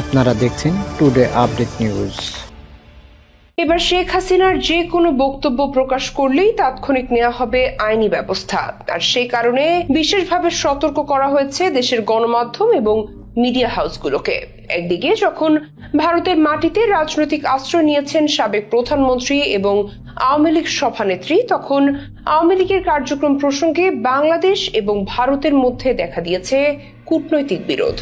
আপনারা দেখছেন today update news এবার শেখ হাসিনার যে কোনো বক্তব্য প্রকাশ করলেই তাৎক্ষণিক নেওয়া হবে আইনি ব্যবস্থা। আর সেই কারণে বিশেষভাবে সতর্ক করা হয়েছে দেশের গণমাধ্যম এবং মিডিয়া হাউসগুলোকে। একদিকে যখন ভারতের মাটিতে রাজনৈতিক আশ্রয় নিয়েছেন সাবেক প্রধানমন্ত্রী এবং আওয়ামী লীগ সভানেত্রী, তখন আওয়ামী লীগের কার্যক্রম প্রসঙ্গে বাংলাদেশ এবং ভারতের মধ্যে দেখা দিয়েছে কূটনৈতিক বিরোধ।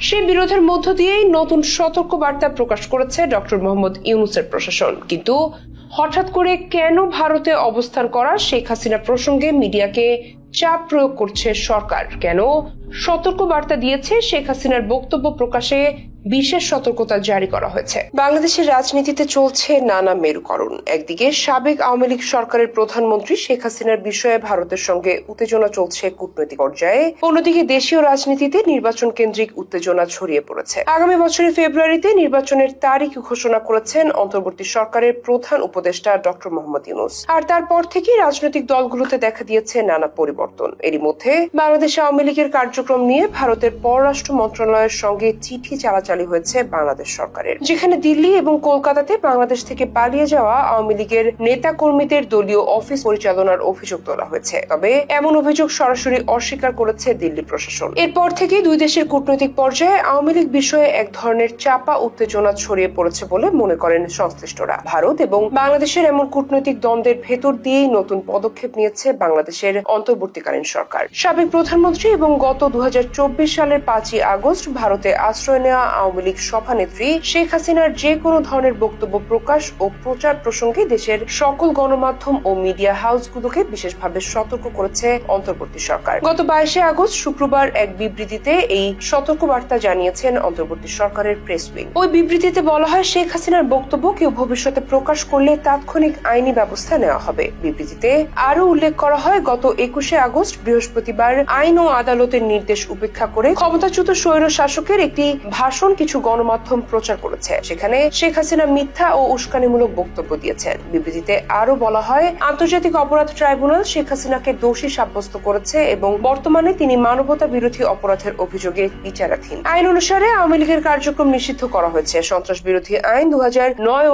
সেই বিরোধের মধ্য দিয়েই নতুন সতর্ক বার্তা প্রকাশ করেছে ডক্টর মোহাম্মদ ইউনুসের প্রশাসন। কিন্তু হঠাৎ করে কেন ভারতে অবস্থান করা শেখ হাসিনা প্রসঙ্গে মিডিয়াকে চাপ প্রয়োগ করছে সরকার। কেন? সতর্ক বার্তা দিয়েছে শেখ হাসিনার বক্তব্য প্রকাশে বিশেষ সতর্কতা জারি করা হয়েছে। বাংলাদেশের রাজনীতিতে চলছে নানা মেরুকরণ। একদিকে সাবেক আওয়ামী লীগ সরকারের প্রধানমন্ত্রী শেখ হাসিনার বিষয়ে ভারতের সঙ্গে উত্তেজনা চলছে কূটনৈতিক পর্যায়ে। অন্যদিকে দেশীয় রাজনীতিতে নির্বাচন কেন্দ্রিক উত্তেজনা ছড়িয়ে পড়েছে। আগামী বছরের ফেব্রুয়ারিতে নির্বাচনের তারিখ ঘোষণা করেছেন অন্তর্বর্তী সরকারের প্রধান উপদেষ্টা ডক্টর মোহাম্মদ ইউনুস। আর তারপর থেকেই রাজনৈতিক দলগুলোতে দেখা দিয়েছে নানা পরিবর্তন। এরই মধ্যে বাংলাদেশ আওয়ামী লীগের কার্যক্রম নিয়ে ভারতের পররাষ্ট্র মন্ত্রণালয়ের সঙ্গে চিঠি চালাচালি হয়েছে বাংলাদেশ সরকারের। যেখানে দিল্লি এবং কলকাতাতে বাংলাদেশ থেকে পালিয়ে যাওয়া আওয়ামী লীগের নেতা কর্মীদের দলীয় অফিস পরিচালনার অভিযোগ তোলা হয়েছে। তবে এমন অভিযোগ সরাসরি অস্বীকার করেছে দিল্লি প্রশাসন। এরপর থেকে দুই দেশের কূটনৈতিক পর্যায়ে আওয়ামী লীগ বিষয়ে এক ধরনের চাপা উত্তেজনা ছড়িয়ে পড়েছে বলে মনে করেন সংশ্লিষ্টরা। ভারত এবং বাংলাদেশের এমন কূটনৈতিক দ্বন্দ্বের ভেতর দিয়েই নতুন পদক্ষেপ নিয়েছে বাংলাদেশের অন্তর্বর্তীকালীন সরকার। সাবেক প্রধানমন্ত্রী এবং গত দু হাজার চব্বিশ সালের পাঁচই আগস্ট ভারতে আশ্রয় নেওয়া আওয়ামী লীগ সভানেত্রী শেখ হাসিনার যে কোনো ধরনের বক্তব্য প্রকাশ ও প্রচার প্রসঙ্গে দেশের সকল গণমাধ্যম ও মিডিয়া হাউসগুলোকে বিশেষভাবে সতর্ক করেছে অন্তর্বর্তী সরকার। গত বাইশে আগস্ট শুক্রবার এক বিবৃতিতে এই সতর্কবার্তা জানিয়েছেন অন্তর্বর্তী সরকারের প্রেস উইং। ওই বিবৃতিতে বলা হয়, শেখ হাসিনার বক্তব্য কেউ ভবিষ্যতে প্রকাশ করলে তাৎক্ষণিক আইনি ব্যবস্থা নেওয়া হবে। বিবৃতিতে আরও উল্লেখ করা হয়, গত একুশে আগস্ট বৃহস্পতিবার আইন ও আদালতের নির্দেশ উপেক্ষা করে ক্ষমতাচ্যুত স্বৈর শাসকের একটি ভাষণ কিছু গণমাধ্যম প্রচার করেছে সেখানে শেখ হাসিনা মিথ্যা ও উস্কানিমূলক বক্তব্য দিয়েছেন। বিবৃতিতে আরও বলা হয়, আন্তর্জাতিক অপরাধ ট্রাইব্যুনাল শেখ হাসিনাকে দোষী সাব্যস্ত করেছে এবং বর্তমানে তিনি মানবতা বিরোধী অপরাধের অভিযোগে বিচারাধীন। আইন অনুসারে আওয়ামী লীগের কার্যক্রম নিষিদ্ধ করা হয়েছে। সন্ত্রাস বিরোধী আইন দু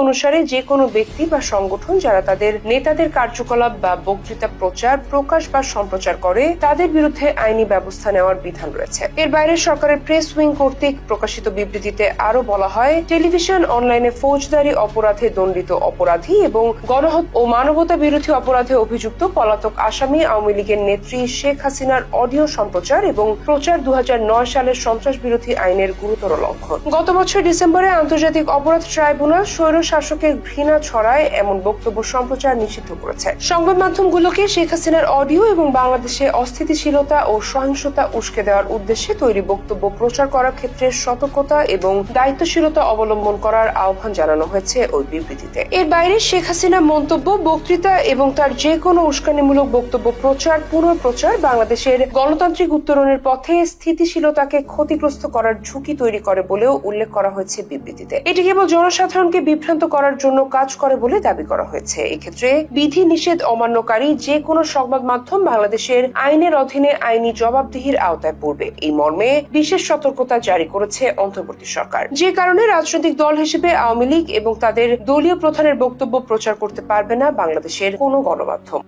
অনুসারে যে কোনো ব্যক্তি বা সংগঠন যারা তাদের নেতাদের কার্যকলাপ বা বক্তৃতা প্রচার, প্রকাশ বা সম্প্রচার করে, তাদের বিরুদ্ধে আইনি ব্যবস্থা নেওয়ার বিধান রয়েছে। এর বাইরে সরকারের প্রেস উইং কর্তৃক প্রকাশিত বিবৃতিতে আরও বলা হয়, টেলিভিশন অনলাইনে ফৌজদারি অপরাধে দণ্ডিত অপরাধী এবং গণহত ও মানবতা বিরোধী অপরাধে অভিযুক্ত পলাতক আসামি আওয়ামী লীগের নেত্রী শেখ হাসিনার অডিও সম্প্রচার এবং প্রচার দুহাজার নয় সালের সন্ত্রাস বিরোধী আইনের গুরুতর লঙ্ঘন। গত বছর ডিসেম্বরে আন্তর্জাতিক অপরাধ ট্রাইব্যুনাল স্বৈর শাসকের ঘৃণা ছড়ায় এমন বক্তব্য সম্প্রচার নিষিদ্ধ করেছে। সংবাদ মাধ্যমগুলোকে শেখ হাসিনার অডিও এবং বাংলাদেশে অস্থিতিশীলতা ও সহিংসতা উস্কে দেওয়ার উদ্দেশ্যে তৈরি বক্তব্য প্রচার করার ক্ষেত্রে সতর্কতা এবং দায়িত্বশীলতা অবলম্বন করার আহ্বান জানানো হয়েছে ওই বিবৃতিতে। এর বাইরে শেখ হাসিনা মন্তব্য, বক্তৃতা এবং তার যে কোনো উস্কানিমূলক বক্তব্য প্রচার, পুনঃপ্রচার বাংলাদেশের গণতান্ত্রিক উত্তরণের পথে স্থিতিশীলতাকে ক্ষতিগ্রস্ত করার ঝুঁকি তৈরি করে বলেও উল্লেখ করা হয়েছে বিবৃতিতে। এটি কেবল জনসাধারণকে বিভ্রান্ত করার জন্য কাজ করে বলে দাবি করা হয়েছে। এক্ষেত্রে বিধি নিষেধ অমান্যকারী যে কোনো সংবাদ মাধ্যম বাংলাদেশের আইনের অধীনে আইনি জবাবদিহির আওতায় পড়বে। এই মর্মে বিশেষ সতর্কতা জারি করেছে অন্তর্বর্তী সরকার। যে কারণে রাজনৈতিক দল হিসেবে আওয়ামী লীগ এবং তাদের দলীয় প্রধানের বক্তব্য প্রচার করতে পারবে না বাংলাদেশের কোনো গণমাধ্যম।